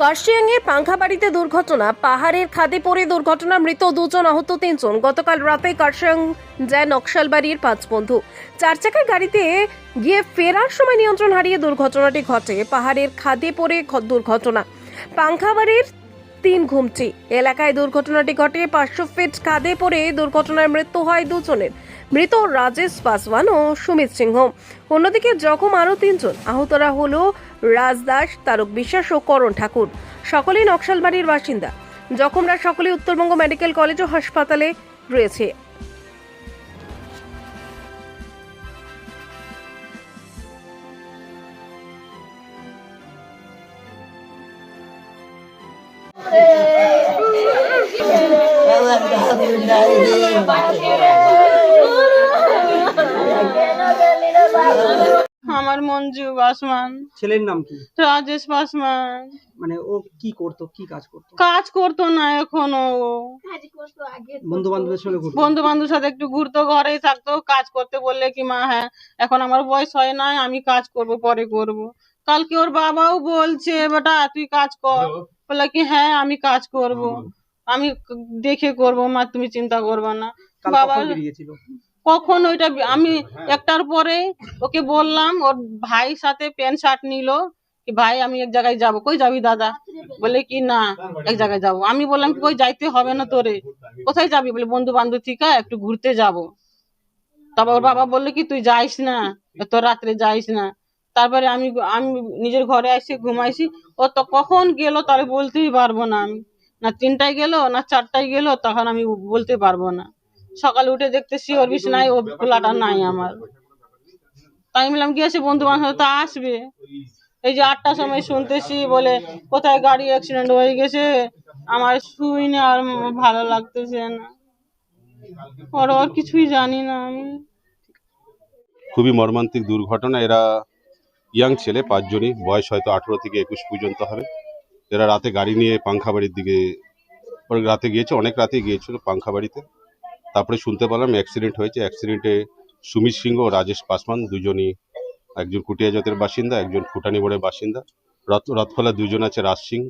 কার্শিয়াংয়ের পাংখাবাড়িতে দুর্ঘটনা। পাহাড়ের খাদে পড়ে দুর্ঘটনা মৃত দুজন আহত তিনজন। গতকাল রাতে কার্শিয়াং যায় নকশালবাড়ির পাঁচ বন্ধু চার চাকার গাড়িতে গিয়ে ফেরার সময় নিয়ন্ত্রণ হারিয়ে দুর্ঘটনাটি ঘটে। পাহাড়ের খাদে পড়ে দুর্ঘটনা। পাংখাবাড়ির তিন ঘুমটি। এলাকায় দুর্ঘটনাটি ঘটে, পাঁচশো ফিট কাঁধে পড়ে দুর্ঘটনায় মৃত্যু হয় দুজনের। মৃত রাজেশ পাসওয়ান ও সুমিত সিংহ। অন্যদিকে জখম আরও তিনজন। আহতরা হল রাজদাস তারক বিশ্বাস ও করণ ঠাকুর। সকলেই নকশালবাড়ির বাসিন্দা। জখমরা সকলেই উত্তরবঙ্গ মেডিকেল কলেজ ও হাসপাতালে রয়েছে। আমার মঞ্জু বাসমান ছেলের নাম কি? রাজেশ বাসমান মানে ও কি করতো কি কাজ করতো? কাজ করতো না এখনও বন্ধু বান্ধবের সঙ্গে বন্ধু বান্ধবের সাথে একটু ঘুরতো ঘরেই থাকতো কাজ করতে বললে কি মা হ্যাঁ এখন আমার বয়স হয় নাই আমি কাজ করব পরে করব। কালকে ওর বাবাও বলছে বেটা তুই কাজ কর। বলে কি হ্যাঁ আমি কাজ করব। আমি দেখে করব মা তুমি চিন্তা করবে না। বাবা কখন ওইটা আমি একটার পরে ওকে বললাম ওর ভাই সাথে প্যান্ট শার্ট নিল কি ভাই আমি এক জায়গায় যাব। কই যাবি দাদা? বলে কি না এক জায়গায় যাব। আমি বললাম কই যাইতে হবে না তোরে? কোথায় যাবি? বলে বন্ধু বান্ধব ঠিক আছে একটু ঘুরতে যাব। তারপর ওর বাবা বলল কি তুই যাইস না তোর রাত্রে যাইস না। তারপরে আমি আমি নিজের ঘরে এসে ঘুমাইছি। ও তো কখন গেল তাহলে বলতেই পারব না আমি। না তিনটায় গেল, না চারটায় গেল, তখন আমি বলতে পারব না। সকালে উঠে দেখতেছি ওর বিছনায় ও খোলাটা নাই আমার। তাই আমি বললাম গিয়েছে বন্ধু বান্ধব তো আসবে। এই যে আটটার সময় শুনতেছি, বলে, কোথায় গাড়ি অ্যাক্সিডেন্ট হয়ে গেছে? আমার শুই না, আর ভালো লাগতেছে না। ওর কিছুই জানি না আমি। খুবই মর্মান্তিক দুর্ঘটনা। এরা ইয়াং ছেলে, পাঁচজনই। বয়স হয়তো আঠেরো থেকে একুশ পর্যন্ত হবে। এরা রাতে গাড়ি নিয়ে পাংখাবাড়ির দিকে ওরা রাতে গিয়েছে অনেক রাতে গিয়েছিল পাংখাবাড়িতে তারপরে শুনতে পেলাম অ্যাক্সিডেন্ট হয়েছে। অ্যাক্সিডেন্টে সুমিত সিংহ ও রাজেশ পাসওয়ান দুজনই একজন কুটিয়াজতের বাসিন্দা একজন ফুটানি মোড়ের বাসিন্দা। রথ রথখোলা দুজন আছে রাজ সিং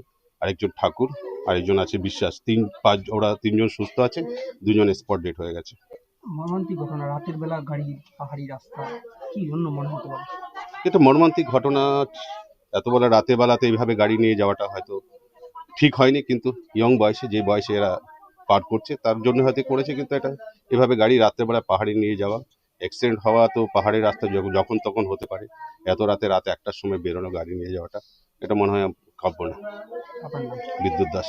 আরেকজন ঠাকুর আরেকজন আছে বিশ্বাস। তিন পাঁচ ওরা তিনজন সুস্থ আছে দুজন স্পট ডেট হয়ে গেছে। মর্মান্তিক ঘটনা রাতের বেলা গাড়ি পাহাড়ি রাস্তা কি জন্য মনে হতে পারে? এটা মর্মান্তিক ঘটনা এত বড় রাতে বেলাতে এইভাবে গাড়ি নিয়ে যাওয়াটা হয়তো ঠিক হয়নি কিন্তু ইয়ং বয়সে যে বয়সে এরা পার করছে তার জন্য হয়তো করেছে কিন্তু এটা এভাবে গাড়ি রাত্রেবেলা পাহাড়ে নিয়ে যাওয়া অ্যাক্সিডেন্ট হওয়া তো পাহাড়ের রাস্তা যখন যখন তখন হতে পারে। এত রাতে রাতে একটার সময় বেরোনো গাড়ি নিয়ে যাওয়াটা এটা মনে হয় কাব্য না। বিদ্যুৎ দাস।